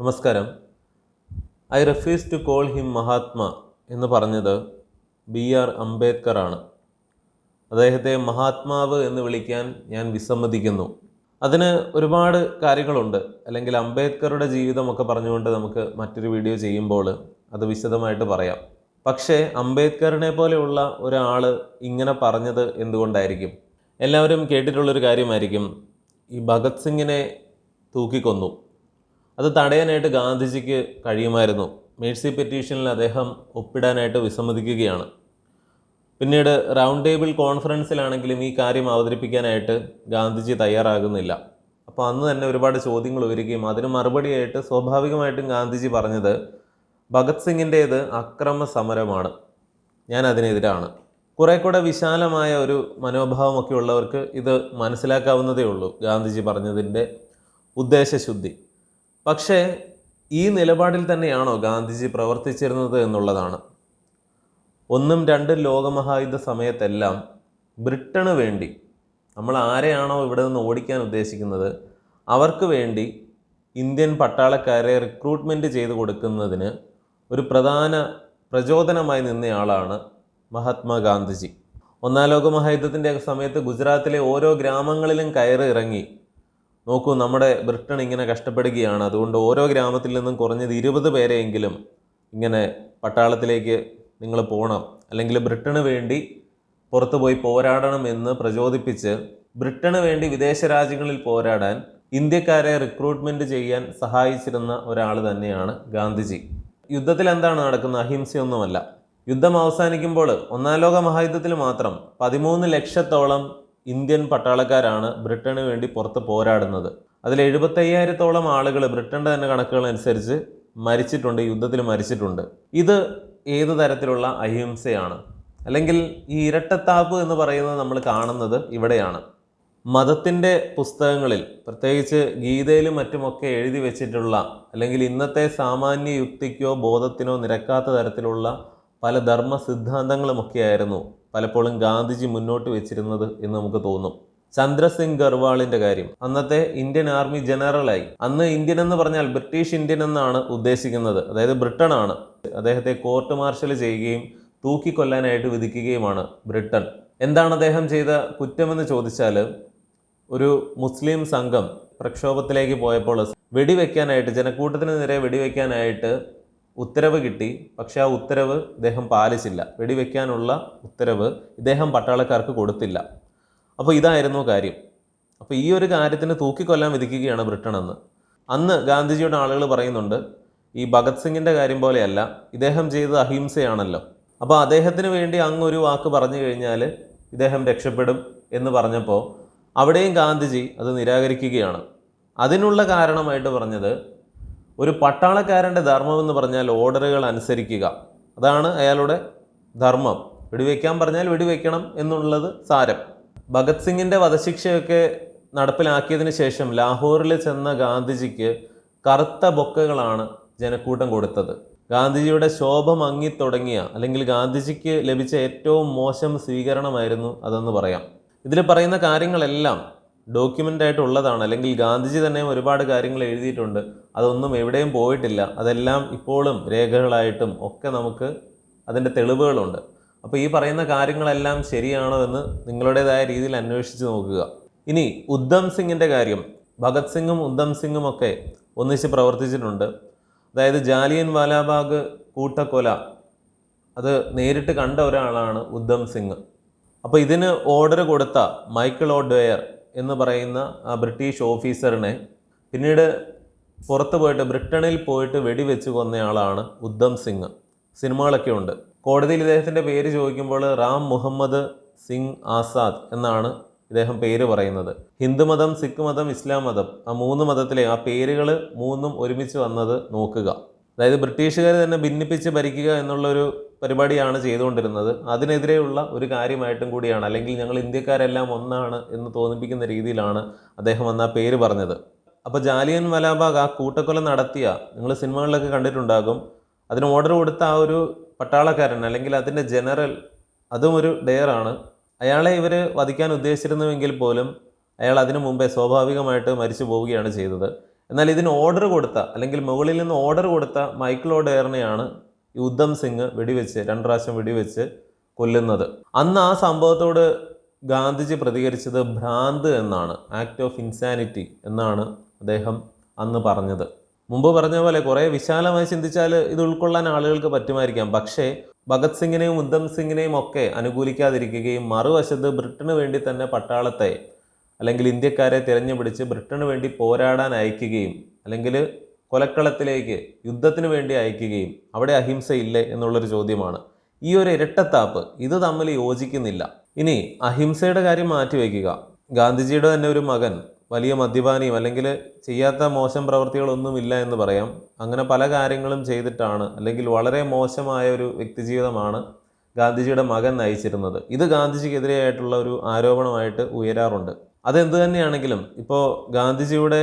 നമസ്കാരം. I refuse to call him Mahatma എന്ന് പറഞ്ഞത് ബി ആർ അംബേദ്കർ ആണ്. അദ്ദേഹത്തെ മഹാത്മാവ് എന്ന് വിളിക്കാൻ ഞാൻ വിസമ്മതിക്കുന്നു. അതിന് ഒരുപാട് കാര്യങ്ങളുണ്ട്. അല്ലെങ്കിൽ അംബേദ്കറുടെ ജീവിതമൊക്കെ പറഞ്ഞുകൊണ്ട് നമുക്ക് മറ്റൊരു വീഡിയോ ചെയ്യുമ്പോൾ അത് വിശദമായിട്ട് പറയാം. പക്ഷേ അംബേദ്കറിനെ പോലെയുള്ള ഒരാൾ ഇങ്ങനെ പറഞ്ഞത് എന്തുകൊണ്ടായിരിക്കും? എല്ലാവരും കേട്ടിട്ടുള്ളൊരു കാര്യമായിരിക്കും. ഈ ഭഗത് സിംഗിനെ തൂക്കിക്കൊന്നു. അത് തടയാനായിട്ട് ഗാന്ധിജിക്ക് കഴിയുമായിരുന്നു. മേഴ്സി പെറ്റീഷനിൽ അദ്ദേഹം ഒപ്പിടാനായിട്ട് വിസമ്മതിക്കുകയാണ്. പിന്നീട് റൗണ്ട് ടേബിൾ കോൺഫറൻസിലാണെങ്കിലും ഈ കാര്യം അവതരിപ്പിക്കാനായിട്ട് ഗാന്ധിജി തയ്യാറാകുന്നില്ല. അപ്പോൾ അന്ന് തന്നെ ഒരുപാട് ചോദ്യങ്ങൾ ഉയരുകയും അതിന് മറുപടിയായിട്ട് സ്വാഭാവികമായിട്ടും ഗാന്ധിജി പറഞ്ഞത് ഭഗത് സിംഗിന്റേത് അക്രമ സമരമാണ്. ഞാൻ അതിനെതിരാണ്. കുറേ കൂടെ വിശാലമായ ഒരു മനോഭാവമൊക്കെ ഉള്ളവർക്ക് ഇത് മനസ്സിലാക്കാവുന്നതേ ഉള്ളൂ ഗാന്ധിജി പറഞ്ഞതിന്റെ ഉദ്ദേശശുദ്ധി. പക്ഷേ ഈ നിലപാടിൽ തന്നെയാണോ ഗാന്ധിജി പ്രവർത്തിച്ചിരുന്നത് എന്നുള്ളതാണ്. ഒന്നും രണ്ടും ലോകമഹായുദ്ധ സമയത്തെല്ലാം ബ്രിട്ടന് വേണ്ടി നമ്മൾ ആരെയാണോ ഇവിടെ നിന്ന് ഓടിക്കാൻ ഉദ്ദേശിക്കുന്നത് അവർക്ക് വേണ്ടി ഇന്ത്യൻ പട്ടാളക്കാരെ റിക്രൂട്ട്മെന്റ് ചെയ്ത് കൊടുക്കുന്നതിന് ഒരു പ്രധാന പ്രചോദനമായി നിന്നയാളാണ് മഹാത്മാഗാന്ധിജി ഒന്നാം ലോക മഹായുദ്ധത്തിന്റെ സമയത്ത് ഗുജറാത്തിലെ ഓരോ ഗ്രാമങ്ങളിലും കയറി ഇറങ്ങി നോക്കൂ നമ്മുടെ ബ്രിട്ടൺ ഇങ്ങനെ കഷ്ടപ്പെടുകയാണ്. അതുകൊണ്ട് ഓരോ ഗ്രാമത്തിൽ നിന്നും കുറഞ്ഞത് ഇരുപത് പേരെയെങ്കിലും ഇങ്ങനെ പട്ടാളത്തിലേക്ക് നിങ്ങൾ പോകണം അല്ലെങ്കിൽ ബ്രിട്ടന് വേണ്ടി പുറത്തു പോയി പോരാടണം എന്ന് പ്രചോദിപ്പിച്ച് ബ്രിട്ടന് വേണ്ടി വിദേശ രാജ്യങ്ങളിൽ പോരാടാൻ ഇന്ത്യക്കാരെ റിക്രൂട്ട്മെന്റ് ചെയ്യാൻ സഹായിച്ചിരുന്ന ഒരാൾ തന്നെയാണ് ഗാന്ധിജി. യുദ്ധത്തിൽ എന്താണ് നടക്കുന്നത്? അഹിംസയൊന്നുമല്ല. യുദ്ധം അവസാനിക്കുമ്പോൾ ഒന്നാം ലോക മഹായുദ്ധത്തിൽ മാത്രം പതിമൂന്ന് ലക്ഷത്തോളം ഇന്ത്യൻ പട്ടാളക്കാരാണ് ബ്രിട്ടന് വേണ്ടി പുറത്ത് പോരാടുന്നത്. അതിൽ എഴുപത്തയ്യായിരത്തോളം ആളുകൾ ബ്രിട്ടന്റെ തന്നെ കണക്കുകൾ അനുസരിച്ച് മരിച്ചിട്ടുണ്ട് യുദ്ധത്തിൽ മരിച്ചിട്ടുണ്ട്. ഇത് ഏത് തരത്തിലുള്ള അഹിംസയാണ്? അല്ലെങ്കിൽ ഈ ഇരട്ടത്താപ്പ് എന്ന് പറയുന്നത് നമ്മൾ കാണുന്നത് ഇവിടെയാണ്. മതത്തിന്റെ പുസ്തകങ്ങളിൽ പ്രത്യേകിച്ച് ഗീതയിലും മറ്റുമൊക്കെ എഴുതി വെച്ചിട്ടുള്ള അല്ലെങ്കിൽ ഇന്നത്തെ സാമാന്യ യുക്തിക്കോ ബോധത്തിനോ നിരക്കാത്ത തരത്തിലുള്ള പല ധർമ്മ സിദ്ധാന്തങ്ങളുമൊക്കെയായിരുന്നു പലപ്പോഴും ഗാന്ധിജി മുന്നോട്ട് വെച്ചിരുന്നത് എന്ന് നമുക്ക് തോന്നും. ചന്ദ്രസിംഗ് ഗർവാളിന്റെ കാര്യം. അന്നത്തെ ഇന്ത്യൻ ആർമി ജനറലായി. അന്ന് ഇന്ത്യൻ എന്ന് പറഞ്ഞാൽ ബ്രിട്ടീഷ് ഇന്ത്യൻ എന്നാണ് ഉദ്ദേശിക്കുന്നത്. അതായത് ബ്രിട്ടൻ ആണ്. അദ്ദേഹത്തെ കോർട്ട് മാർഷൽ ചെയ്യുകയും തൂക്കിക്കൊല്ലാനായിട്ട് വിധിക്കുകയുമാണ് ബ്രിട്ടൻ. എന്താണ് അദ്ദേഹം ചെയ്ത കുറ്റമെന്ന് ചോദിച്ചാൽ ഒരു മുസ്ലിം സംഘം പ്രക്ഷോഭത്തിലേക്ക് പോയപ്പോൾ വെടിവെക്കാനായിട്ട് ജനക്കൂട്ടത്തിന് നേരെ വെടിവെക്കാനായിട്ട് ഉത്തരവ് കിട്ടി പക്ഷെ ആ ഉത്തരവ് ഇദ്ദേഹം പാലിച്ചില്ല. വെടിവെക്കാനുള്ള ഉത്തരവ് ഇദ്ദേഹം പട്ടാളക്കാർക്ക് കൊടുത്തില്ല. അപ്പോൾ ഇതായിരുന്നു കാര്യം. അപ്പോൾ ഈ ഒരു കാര്യത്തിന് തൂക്കിക്കൊല്ലാൻ വിധിക്കുകയാണ് ബ്രിട്ടൻ എന്ന് അന്ന് ഗാന്ധിജിയുടെ ആളുകൾ പറയുന്നുണ്ട് ഈ ഭഗത് സിംഗിന്റെ കാര്യം പോലെയല്ല ഇദ്ദേഹം ചെയ്തത് അഹിംസയാണല്ലോ. അപ്പോൾ അദ്ദേഹത്തിന് വേണ്ടി അങ്ങ് ഒരു വാക്ക് പറഞ്ഞു കഴിഞ്ഞാൽ ഇദ്ദേഹം രക്ഷപ്പെടും എന്ന് പറഞ്ഞപ്പോൾ അവിടെയും ഗാന്ധിജി അത് നിരാകരിക്കുകയാണ്. അതിനുള്ള കാരണമായിട്ട് പറഞ്ഞത് ഒരു പട്ടാളക്കാരന്റെ ധർമ്മം എന്ന് പറഞ്ഞാൽ ഓർഡറുകൾ അനുസരിക്കുക. അതാണ് അയാളുടെ ധർമ്മം. വെടിവെക്കാൻ പറഞ്ഞാൽ വെടിവെക്കണം എന്നുള്ളത് സാരം. ഭഗത് സിംഗിന്റെ വധശിക്ഷയൊക്കെ നടപ്പിലാക്കിയതിന് ശേഷം ലാഹോറിൽ ചെന്ന ഗാന്ധിജിക്ക് കറുത്ത ബൊക്കകളാണ് ജനക്കൂട്ടം കൊടുത്തത്. ഗാന്ധിജിയുടെ ശോഭ മങ്ങിത്തുടങ്ങിയ അല്ലെങ്കിൽ ഗാന്ധിജിക്ക് ലഭിച്ച ഏറ്റവും മോശം സ്വീകരണമായിരുന്നു അതെന്ന് പറയാം. ഇതിൽ പറയുന്ന കാര്യങ്ങളെല്ലാം ഡോക്യുമെന്റ് ആയിട്ടുള്ളതാണ് അല്ലെങ്കിൽ ഗാന്ധിജി തന്നെ ഒരുപാട് കാര്യങ്ങൾ എഴുതിയിട്ടുണ്ട്. അതൊന്നും എവിടെയും പോയിട്ടില്ല. അതെല്ലാം ഇപ്പോഴും രേഖകളായിട്ടും ഒക്കെ നമുക്ക് അതിന്റെ തെളിവുകളുണ്ട്. അപ്പോൾ ഈ പറയുന്ന കാര്യങ്ങളെല്ലാം ശരിയാണോ എന്ന് നിങ്ങളുടേതായ രീതിയിൽ അന്വേഷിച്ച് നോക്കുക. ഇനി ഉദ്ധം സിംഗിന്റെ കാര്യം. ഭഗത് സിംഗും ഉദ്ധം സിംഗും ഒക്കെ ഒന്നിച്ച് പ്രവർത്തിച്ചിട്ടുണ്ട്. അതായത് ജാലിയൻ വാലാബാഗ് കൂട്ടക്കൊല. അത് നേരിട്ട് കണ്ട ഒരാളാണ് ഉദ്ധം സിംഗ്. അപ്പോൾ ഇതിന് ഓർഡർ കൊടുത്ത മൈക്കിൾ ഒ ഡോയർ എന്ന് പറയുന്ന ആ ബ്രിട്ടീഷ് ഓഫീസറിനെ പിന്നീട് പുറത്ത് പോയിട്ട് ബ്രിട്ടനിൽ പോയിട്ട് വെടിവെച്ച് കൊന്നയാളാണ് ഉദ്ധം സിംഗ്. സിനിമകളൊക്കെ ഉണ്ട്. കോടതിയിൽ ഇദ്ദേഹത്തിന്റെ പേര് ചോദിക്കുമ്പോൾ റാം മുഹമ്മദ് സിംഗ് ആസാദ് എന്നാണ് ഇദ്ദേഹം പേര് പറയുന്നത്. ഹിന്ദുമതം സിഖ് മതം ഇസ്ലാം മതം ആ മൂന്ന് മതത്തിലെ ആ പേരുകൾ മൂന്നും ഒരുമിച്ച് വന്നത് നോക്കുക. അതായത് ബ്രിട്ടീഷുകാർ തന്നെ ഭിന്നിപ്പിച്ച് ഭരിക്കുക എന്നുള്ളൊരു പരിപാടിയാണ് ചെയ്തുകൊണ്ടിരുന്നത്. അതിനെതിരെയുള്ള ഒരു കാര്യമായിട്ടും കൂടിയാണ്. അല്ലെങ്കിൽ ഞങ്ങൾ ഇന്ത്യക്കാരെല്ലാം ഒന്നാണ് എന്ന് തോന്നിപ്പിക്കുന്ന രീതിയിലാണ് അദ്ദേഹം അന്ന് പേര് പറഞ്ഞത്. അപ്പോൾ ജാലിയൻ വലാബാഗ് ആ കൂട്ടക്കൊല നടത്തിയ നിങ്ങൾ സിനിമകളിലൊക്കെ കണ്ടിട്ടുണ്ടാകും അതിന് ഓർഡർ കൊടുത്ത ആ ഒരു പട്ടാളക്കാരൻ അല്ലെങ്കിൽ അതിന്റെ ജനറൽ അതും ഒരു ഡെയറാണ് അയാളെ ഇവർ വധിക്കാൻ ഉദ്ദേശിച്ചിരുന്നുവെങ്കിൽ പോലും അയാൾ അതിനു മുമ്പേ സ്വാഭാവികമായിട്ട് മരിച്ചു പോവുകയാണ് ചെയ്തത്. എന്നാൽ ഇതിന് ഓർഡർ കൊടുത്ത അല്ലെങ്കിൽ മുകളിൽ നിന്ന് ഓർഡർ കൊടുത്ത മൈക്കിൾ ഈ ഉദ്ധം സിംഗ് വെടിവെച്ച് രണ്ട് പ്രാവശ്യം വെടിവെച്ച് കൊല്ലുന്നത്. അന്ന് ആ സംഭവത്തോട് ഗാന്ധിജി പ്രതികരിച്ചത് ഭ്രാന്ത് എന്നാണ് ആക്ട് ഓഫ് ഇൻസാനിറ്റി എന്നാണ് അദ്ദേഹം അന്ന് പറഞ്ഞത്. മുമ്പ് പറഞ്ഞ പോലെ കുറേ വിശാലമായി ചിന്തിച്ചാൽ ഇത് ഉൾക്കൊള്ളാൻ ആളുകൾക്ക് പറ്റുമായിരിക്കാം. പക്ഷേ ഭഗത് സിംഗിനെയും ഉദ്ധം സിംഗിനെയും ഒക്കെ അനുകൂലിക്കാതിരിക്കുകയും മറുവശത്ത് ബ്രിട്ടന് വേണ്ടി തന്നെ പട്ടാളത്തെ അല്ലെങ്കിൽ ഇന്ത്യക്കാരെ തിരഞ്ഞുപിടിച്ച് ബ്രിട്ടന് വേണ്ടി പോരാടാൻ അയക്കുകയും അല്ലെങ്കിൽ കൊലക്കളത്തിലേക്ക് യുദ്ധത്തിന് വേണ്ടി അയക്കുകയും അവിടെ അഹിംസയില്ലേ എന്നുള്ളൊരു ചോദ്യമാണ്. ഈ ഒരു ഇരട്ടത്താപ്പ് ഇത് തമ്മിൽ യോജിക്കുന്നില്ല. ഇനി അഹിംസയുടെ കാര്യം മാറ്റിവെക്കുക. ഗാന്ധിജിയുടെ തന്നെ ഒരു മകൻ വലിയ മദ്യപാനിയും അല്ലെങ്കിൽ ചെയ്യാത്ത മോശം പ്രവൃത്തികളൊന്നുമില്ല എന്ന് പറയാം. അങ്ങനെ പല കാര്യങ്ങളും ചെയ്തിട്ടാണ് അല്ലെങ്കിൽ വളരെ മോശമായ ഒരു വ്യക്തിജീവിതമാണ് ഗാന്ധിജിയുടെ മകൻ നയിച്ചിരുന്നത്. ഇത് ഗാന്ധിജിക്കെതിരെയായിട്ടുള്ള ഒരു ആരോപണമായിട്ട് ഉയരാറുണ്ട്. അതെന്ത് തന്നെയാണെങ്കിലും ഇപ്പോൾ ഗാന്ധിജിയുടെ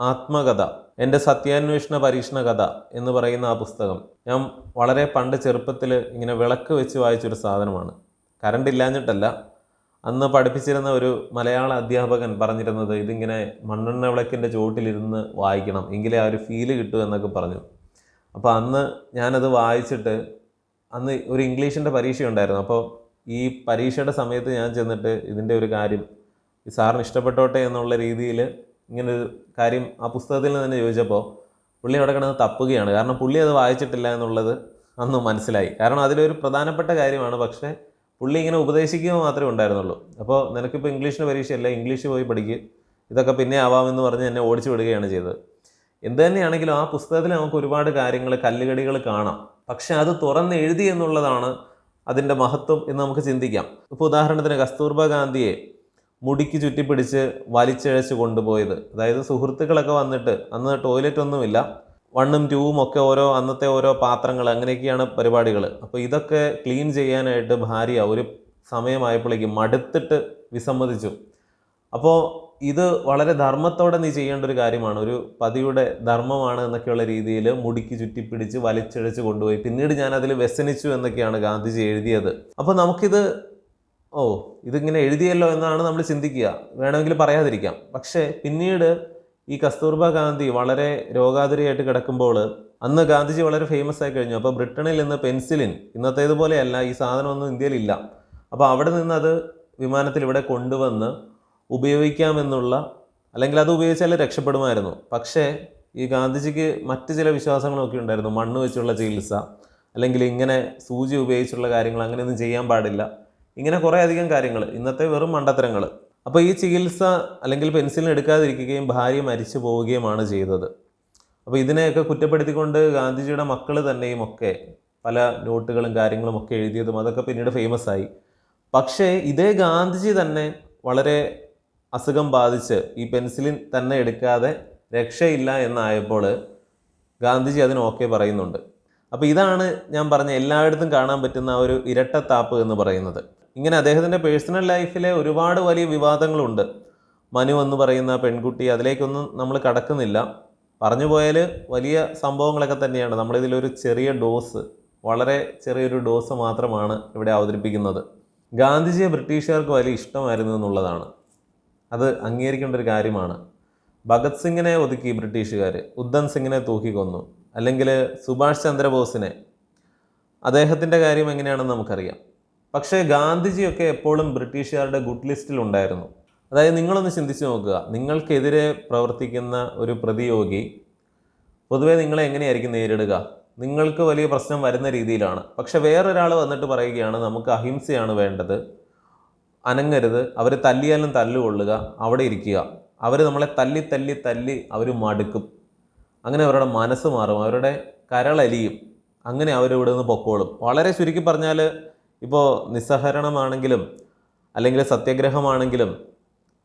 ആത്മകഥ എന്റെ സത്യാന്വേഷണ പരീക്ഷണ കഥ എന്ന് പറയുന്ന ആ പുസ്തകം ഞാൻ വളരെ പണ്ട് ചെറുപ്പത്തിൽ ഇങ്ങനെ വിളക്ക് വെച്ച് വായിച്ചൊരു സാധനമാണ്. കറണ്ട് ഇല്ലാഞ്ഞിട്ടല്ല അന്ന് പഠിപ്പിച്ചിരുന്ന ഒരു മലയാള അധ്യാപകൻ പറഞ്ഞിരുന്നത് ഇതിങ്ങനെ മണ്ണെണ്ണ വിളക്കിന്റെ ചുവട്ടിലിരുന്ന് വായിക്കണം എങ്കിലേ ആ ഒരു ഫീൽ കിട്ടൂ എന്നൊക്കെ പറഞ്ഞു. അപ്പോൾ അന്ന് ഞാനത് വായിച്ചിട്ട് അന്ന് ഒരു ഇംഗ്ലീഷിന്റെ പരീക്ഷ ഉണ്ടായിരുന്നു അപ്പോൾ ഈ പരീക്ഷയുടെ സമയത്ത് ഞാൻ ചെന്നിട്ട് ഇതിന്റെ ഒരു കാര്യം ഈ സാറിന് ഇഷ്ടപ്പെട്ടോട്ടെ എന്നുള്ള രീതിയിൽ ഇങ്ങനെ ഒരു കാര്യം ആ പുസ്തകത്തിൽ നിന്ന് തന്നെ ചോദിച്ചപ്പോൾ പുള്ളി അവിടെ കിടന്ന് തപ്പുകയാണ്. കാരണം പുള്ളി അത് വായിച്ചിട്ടില്ല എന്നുള്ളത് അന്ന് മനസ്സിലായി. കാരണം അതിലൊരു പ്രധാനപ്പെട്ട കാര്യമാണ്. പക്ഷേ പുള്ളി ഇങ്ങനെ ഉപദേശിക്കുക മാത്രമേ ഉണ്ടായിരുന്നുള്ളൂ. അപ്പോൾ നിനക്കിപ്പോൾ ഇംഗ്ലീഷിന് പരീക്ഷയല്ല? ഇംഗ്ലീഷ് പോയി പഠിക്കുക ഇതൊക്കെ പിന്നെ ആവാമെന്ന് പറഞ്ഞ് എന്നെ ഓടിച്ചു വിടുകയാണ് ചെയ്തത്. എന്ത് തന്നെയാണെങ്കിലും ആ പുസ്തകത്തിൽ നമുക്ക് ഒരുപാട് കാര്യങ്ങൾ കല്ലുകടികൾ കാണാം. പക്ഷെ അത് തുറന്ന് എഴുതി എന്നുള്ളതാണ് അതിന്റെ മഹത്വം എന്ന് നമുക്ക് ചിന്തിക്കാം. ഇപ്പോൾ ഉദാഹരണത്തിന് കസ്തൂർബ ഗാന്ധിയെ മുടിക്ക് ചുറ്റിപ്പിടിച്ച് വലിച്ചിഴച്ച് കൊണ്ടുപോയത്. അതായത് സുഹൃത്തുക്കളൊക്കെ വന്നിട്ട് അന്ന് ടോയ്ലറ്റ് ഒന്നുമില്ല. വണ്ണും ടൂവും ഒക്കെ ഓരോ അന്നത്തെ ഓരോ പാത്രങ്ങൾ അങ്ങനെയൊക്കെയാണ് പരിപാടികൾ അപ്പോൾ ഇതൊക്കെ ക്ലീൻ ചെയ്യാനായിട്ട് ഭാര്യ ഒരു സമയമായപ്പോഴേക്കും മടുത്തിട്ട് വിസമ്മതിച്ചു. അപ്പോൾ ഇത് വളരെ ധർമ്മത്തോടെ നീ ചെയ്യേണ്ട ഒരു കാര്യമാണ്. ഒരു പതിയുടെ ധർമ്മമാണ് എന്നൊക്കെയുള്ള രീതിയിൽ മുടിക്ക് ചുറ്റിപ്പിടിച്ച് വലിച്ചിഴച്ച് കൊണ്ടുപോയി. പിന്നീട് ഞാൻ അതിൽ വ്യസനിച്ചു എന്നൊക്കെയാണ് ഗാന്ധിജി എഴുതിയത്. അപ്പോൾ നമുക്കിത് ഓ ഇതിങ്ങനെ എഴുതിയല്ലോ എന്നാണ് നമ്മൾ ചിന്തിക്കുക. വേണമെങ്കിൽ പറയാതിരിക്കാം. പക്ഷേ പിന്നീട് ഈ കസ്തൂർബ ഗാന്ധി വളരെ രോഗാതുരയായിട്ട് കിടക്കുമ്പോൾ അന്ന് ഗാന്ധിജി വളരെ ഫേമസ് ആയി കഴിഞ്ഞു. അപ്പോൾ ബ്രിട്ടനിൽ നിന്ന് പെൻസിലിൻ ഇന്നത്തേതുപോലെയല്ല ഈ സാധനമൊന്നും ഇന്ത്യയിലില്ല അപ്പോൾ അവിടെ നിന്ന് അത് വിമാനത്തിൽ ഇവിടെ കൊണ്ടുവന്ന് ഉപയോഗിക്കാമെന്നുള്ള അല്ലെങ്കിൽ അത് ഉപയോഗിച്ചാൽ രക്ഷപ്പെടുമായിരുന്നു. പക്ഷേ ഈ ഗാന്ധിജിക്ക് മറ്റ് ചില വിശ്വാസങ്ങളൊക്കെ ഉണ്ടായിരുന്നു. മണ്ണ് വെച്ചുള്ള ചികിത്സ അല്ലെങ്കിൽ ഇങ്ങനെ സൂചി ഉപയോഗിച്ചുള്ള കാര്യങ്ങൾ അങ്ങനെയൊന്നും ചെയ്യാൻ പാടില്ല. ഇങ്ങനെ കുറേ അധികം കാര്യങ്ങൾ ഇന്നത്തെ വെറും മണ്ടത്തരങ്ങൾ അപ്പോൾ ഈ ചികിത്സ അല്ലെങ്കിൽ പെൻസിലിന് എടുക്കാതിരിക്കുകയും ഭാര്യ മരിച്ചു പോവുകയുമാണ് ചെയ്തത്. അപ്പോൾ ഇതിനെയൊക്കെ കുറ്റപ്പെടുത്തിക്കൊണ്ട് ഗാന്ധിജിയുടെ മക്കൾ തന്നെയും ഒക്കെ പല നോട്ടുകളും കാര്യങ്ങളും ഒക്കെ എഴുതിയതും അതൊക്കെ പിന്നീട് ഫേമസ് ആയി. പക്ഷേ ഇതേ ഗാന്ധിജി തന്നെ വളരെ അസുഖം ബാധിച്ച് ഈ പെൻസിലിൻ തന്നെ എടുക്കാതെ രക്ഷയില്ല എന്നായപ്പോൾ ഗാന്ധിജി അതിന് ഓക്കെ പറയുന്നുണ്ട്. അപ്പോൾ ഇതാണ് ഞാൻ പറഞ്ഞ എല്ലായിടത്തും കാണാൻ പറ്റുന്ന ഒരു ഇരട്ടത്താപ്പ് എന്ന് പറയുന്നത്. ഇങ്ങനെ അദ്ദേഹത്തിന്റെ പേഴ്സണൽ ലൈഫിലെ ഒരുപാട് വലിയ വിവാദങ്ങളുണ്ട്. മനു എന്ന് പറയുന്ന പെൺകുട്ടി അതിലേക്കൊന്നും നമ്മൾ കടക്കുന്നില്ല. പറഞ്ഞു പോയാൽ വലിയ സംഭവങ്ങളൊക്കെ തന്നെയാണ്. നമ്മളിതിലൊരു ചെറിയ ഡോസ് വളരെ ചെറിയൊരു ഡോസ് മാത്രമാണ് ഇവിടെ അവതരിപ്പിക്കുന്നത്. ഗാന്ധിജിയെ ബ്രിട്ടീഷുകാർക്ക് വലിയ ഇഷ്ടമായിരുന്നു എന്നുള്ളതാണ്. അത് അംഗീകരിക്കേണ്ട ഒരു കാര്യമാണ്. ഭഗത് സിംഗിനെ ഒതുക്കി ബ്രിട്ടീഷുകാർ ഉദ്ധൻ സിംഗിനെ തൂക്കിക്കൊന്നു അല്ലെങ്കിൽ സുഭാഷ് ചന്ദ്രബോസിനെ. അദ്ദേഹത്തിന്റെ കാര്യം എങ്ങനെയാണെന്ന് നമുക്കറിയാം. പക്ഷേ ഗാന്ധിജിയൊക്കെ എപ്പോഴും ബ്രിട്ടീഷുകാരുടെ ഗുഡ് ലിസ്റ്റിൽ ഉണ്ടായിരുന്നു. അതായത് നിങ്ങളൊന്ന് ചിന്തിച്ച് നോക്കുക. നിങ്ങൾക്കെതിരെ പ്രവർത്തിക്കുന്ന ഒരു പ്രതിയോഗി പൊതുവേ നിങ്ങളെ എങ്ങനെയായിരിക്കും നേരിടുക? നിങ്ങൾക്ക് വലിയ പ്രശ്നം വരുന്ന രീതിയിലാണ്. പക്ഷെ വേറൊരാൾ വന്നിട്ട് പറയുകയാണ് നമുക്ക് അഹിംസയാണ് വേണ്ടത്. അനങ്ങരുത്. അവർ തല്ലിയാലും തല്ലുകൊള്ളുക. അവിടെ ഇരിക്കുക. അവർ നമ്മളെ തല്ലി തല്ലി തല്ലി അവർ മടുക്കും. അങ്ങനെ അവരുടെ മനസ്സ് മാറും. അവരുടെ കരളലിയും. അങ്ങനെ അവരിവിടെ നിന്ന് പൊക്കോളും. വളരെ ചുരുക്കി പറഞ്ഞാൽ ഇപ്പോൾ നിസ്സഹരണമാണെങ്കിലും അല്ലെങ്കിൽ സത്യഗ്രഹമാണെങ്കിലും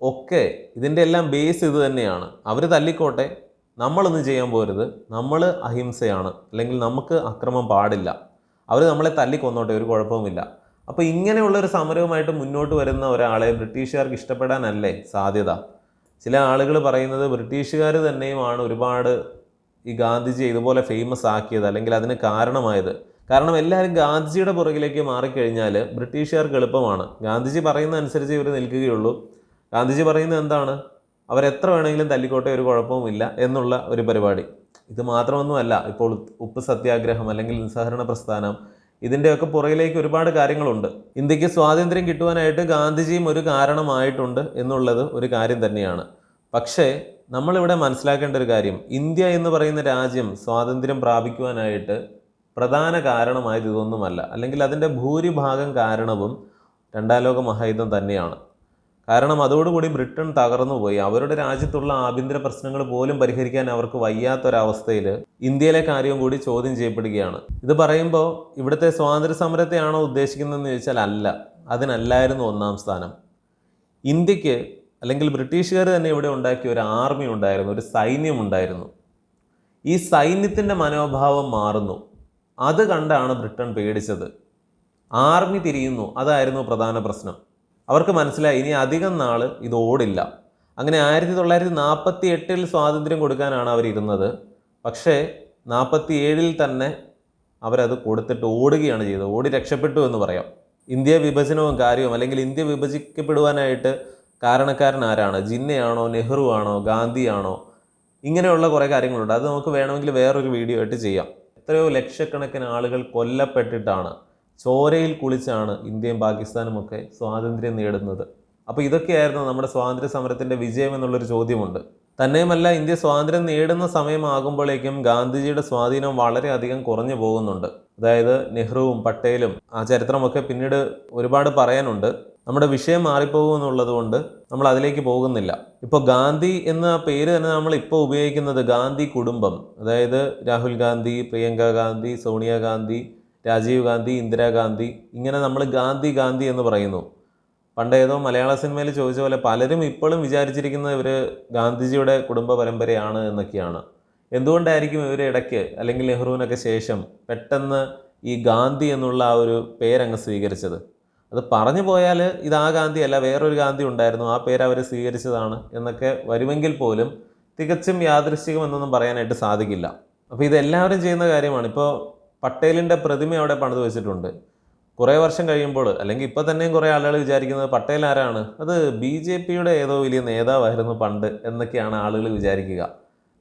ഒക്കെ ഇതിന്റെ എല്ലാം ബേസ് ഇത് തന്നെയാണ്. അവർ തല്ലിക്കോട്ടെ. നമ്മളൊന്നും ചെയ്യാൻ പോരുത്. നമ്മൾ അഹിംസയാണ്. അല്ലെങ്കിൽ നമുക്ക് അക്രമം പാടില്ല. അവർ നമ്മളെ തല്ലിക്കൊന്നോട്ടെ ഒരു കുഴപ്പവുമില്ല. അപ്പോൾ ഇങ്ങനെയുള്ള ഒരു സമരവുമായിട്ട് മുന്നോട്ട് വരുന്ന ഒരാളെ ബ്രിട്ടീഷുകാർക്ക് ഇഷ്ടപ്പെടാനല്ലേ സാധ്യത? ചില ആളുകൾ പറയുന്നത് ബ്രിട്ടീഷുകാർ തന്നെയുമാണ് ഒരുപാട് ഈ ഗാന്ധിജി ഇതുപോലെ ഫേമസ് ആക്കിയത്. അല്ലെങ്കിൽ അതിന് കാരണമായത്. കാരണം എല്ലാവരും ഗാന്ധിജിയുടെ പുറകിലേക്ക് മാറിക്കഴിഞ്ഞാൽ ബ്രിട്ടീഷുകാർക്ക് എളുപ്പമാണ്. ഗാന്ധിജി പറയുന്ന അനുസരിച്ച് ഇവർ നിൽക്കുകയുള്ളൂ. ഗാന്ധിജി പറയുന്നത് എന്താണ്? അവരെത്ര വേണമെങ്കിലും തല്ലിക്കോട്ടെ ഒരു കുഴപ്പവുമില്ല എന്നുള്ള ഒരു പരിപാടി. ഇത് മാത്രമൊന്നുമല്ല ഇപ്പോൾ ഉപ്പ് സത്യാഗ്രഹം അല്ലെങ്കിൽ നിസ്സഹരണ പ്രസ്ഥാനം ഇതിന്റെയൊക്കെ പുറകിലേക്ക് ഒരുപാട് കാര്യങ്ങളുണ്ട്. ഇന്ത്യയ്ക്ക് സ്വാതന്ത്ര്യം കിട്ടുവാനായിട്ട് ഗാന്ധിജിയും ഒരു കാരണമായിട്ടുണ്ട് എന്നുള്ളത് ഒരു കാര്യം തന്നെയാണ്. പക്ഷേ നമ്മളിവിടെ മനസ്സിലാക്കേണ്ട ഒരു കാര്യം. ഇന്ത്യ എന്ന് പറയുന്ന രാജ്യം സ്വാതന്ത്ര്യം പ്രാപിക്കുവാനായിട്ട് പ്രധാന കാരണമായത് ഇതൊന്നുമല്ല. അല്ലെങ്കിൽ അതിന്റെ ഭൂരിഭാഗം കാരണവും രണ്ടാം ലോക മഹായുദ്ധം തന്നെയാണ്. കാരണം അതോടുകൂടി ബ്രിട്ടൻ തകർന്നു പോയി അവരുടെ രാജ്യത്തുള്ള ആഭ്യന്തര പ്രശ്നങ്ങൾ പോലും പരിഹരിക്കാൻ അവർക്ക് വയ്യാത്തൊരവസ്ഥയിൽ ഇന്ത്യയിലെ കാര്യവും കൂടി ചോദ്യം ചെയ്യപ്പെടുകയാണ്. ഇത് പറയുമ്പോൾ ഇവിടുത്തെ സ്വാതന്ത്ര്യ സമരത്തെയാണോ ഉദ്ദേശിക്കുന്നതെന്ന് ചോദിച്ചാൽ അല്ല. അതിനല്ലായിരുന്നു ഒന്നാം സ്ഥാനം. ഇന്ത്യയ്ക്ക് അല്ലെങ്കിൽ ബ്രിട്ടീഷുകാർ തന്നെ ഇവിടെ ഉണ്ടാക്കിയ ഒരു ആർമി ഉണ്ടായിരുന്നു ഒരു സൈന്യം ഉണ്ടായിരുന്നു. ഈ സൈന്യത്തിന്റെ മനോഭാവം മാറുന്നു. അത് കണ്ടാണ് ബ്രിട്ടൻ പേടിച്ചത്. ആർമി തിരിയുന്നു. അതായിരുന്നു പ്രധാന പ്രശ്നം. അവർക്ക് മനസ്സിലായി ഇനി അധികം നാൾ ഇത് ഓടില്ല. അങ്ങനെ ആയിരത്തി തൊള്ളായിരത്തി നാൽപ്പത്തി എട്ടിൽ സ്വാതന്ത്ര്യം കൊടുക്കാനാണ് അവരിരുന്നത്. പക്ഷേ നാൽപ്പത്തി ഏഴിൽ തന്നെ അവരത് കൊടുത്തിട്ട് ഓടുകയാണ് ചെയ്തത്. ഓടി രക്ഷപ്പെട്ടു എന്ന് പറയാം. ഇന്ത്യ വിഭജനവും കാര്യവും അല്ലെങ്കിൽ ഇന്ത്യ വിഭജിക്കപ്പെടുവാനായിട്ട് കാരണക്കാരൻ ആരാണ്? ജിന്നയാണോ നെഹ്റു ആണോ ഗാന്ധിയാണോ? ഇങ്ങനെയുള്ള കുറേ കാര്യങ്ങളുണ്ട്. അത് നമുക്ക് വേണമെങ്കിൽ വേറൊരു വീഡിയോ ആയിട്ട് ചെയ്യാം. എത്രയോ ലക്ഷക്കണക്കിന് ആളുകൾ കൊല്ലപ്പെട്ടിട്ടാണ്. ചോരയിൽ കുളിച്ചാണ് ഇന്ത്യയും പാകിസ്ഥാനും ഒക്കെ സ്വാതന്ത്ര്യം നേടുന്നത്. അപ്പോൾ ഇതൊക്കെയായിരുന്നു നമ്മുടെ സ്വാതന്ത്ര്യ സമരത്തിന്റെ വിജയം എന്നുള്ളൊരു ചോദ്യമുണ്ട്. തന്നെയുമല്ല ഇന്ത്യ സ്വാതന്ത്ര്യം നേടുന്ന സമയമാകുമ്പോഴേക്കും ഗാന്ധിജിയുടെ സ്വാധീനം വളരെയധികം കുറഞ്ഞു പോകുന്നുണ്ട്. അതായത് നെഹ്റുവും പട്ടേലും ആ ചരിത്രമൊക്കെ പിന്നീട് ഒരുപാട് പറയാനുണ്ട്. നമ്മുടെ വിഷയം മാറിപ്പോകും കൊണ്ട് നമ്മൾ അതിലേക്ക് പോകുന്നില്ല. ഇപ്പോൾ ഗാന്ധി എന്ന പേര് തന്നെ നമ്മൾ ഇപ്പോൾ ഉപയോഗിക്കുന്നത് ഗാന്ധി കുടുംബം. അതായത് രാഹുൽ ഗാന്ധി പ്രിയങ്ക ഗാന്ധി സോണിയാഗാന്ധി രാജീവ് ഗാന്ധി ഇന്ദിരാഗാന്ധി ഇങ്ങനെ നമ്മൾ ഗാന്ധി ഗാന്ധി എന്ന് പറയുന്നു. പണ്ട് ഏതോ മലയാള സിനിമയിൽ ചോദിച്ച പോലെ പലരും ഇപ്പോഴും വിചാരിച്ചിരിക്കുന്നത് ഇവർ ഗാന്ധിജിയുടെ കുടുംബ പരമ്പരയാണ് എന്നൊക്കെയാണ്. എന്തുകൊണ്ടായിരിക്കും ഇവർ ഇടയ്ക്ക് അല്ലെങ്കിൽ നെഹ്റുവിനൊക്കെ ശേഷം പെട്ടെന്ന് ഈ ഗാന്ധി എന്നുള്ള ആ ഒരു പേരങ്ങ് സ്വീകരിച്ചത്? അത് പറഞ്ഞു പോയാൽ ഇത് ആ ഗാന്ധി അല്ല വേറൊരു ഗാന്ധി ഉണ്ടായിരുന്നു ആ പേര് അവർ സ്വീകരിച്ചതാണ് എന്നൊക്കെ വരുമെങ്കിൽ പോലും തികച്ചും യാദൃശ്ചികമെന്നൊന്നും പറയാനായിട്ട് സാധിക്കില്ല. അപ്പോൾ ഇതെല്ലാവരും ചെയ്യുന്ന കാര്യമാണ്. ഇപ്പോൾ പട്ടേലിന്റെ പ്രതിമ അവിടെ പണിത് വെച്ചിട്ടുണ്ട്. കുറേ വർഷം കഴിയുമ്പോൾ അല്ലെങ്കിൽ ഇപ്പോൾ തന്നെയും കുറേ ആളുകൾ വിചാരിക്കുന്നത് പട്ടേൽ ആരാണ്? അത് ബി ജെ പിയുടെ ഏതോ വലിയ നേതാവായിരുന്നു പണ്ട് എന്നൊക്കെയാണ് ആളുകൾ വിചാരിക്കുക.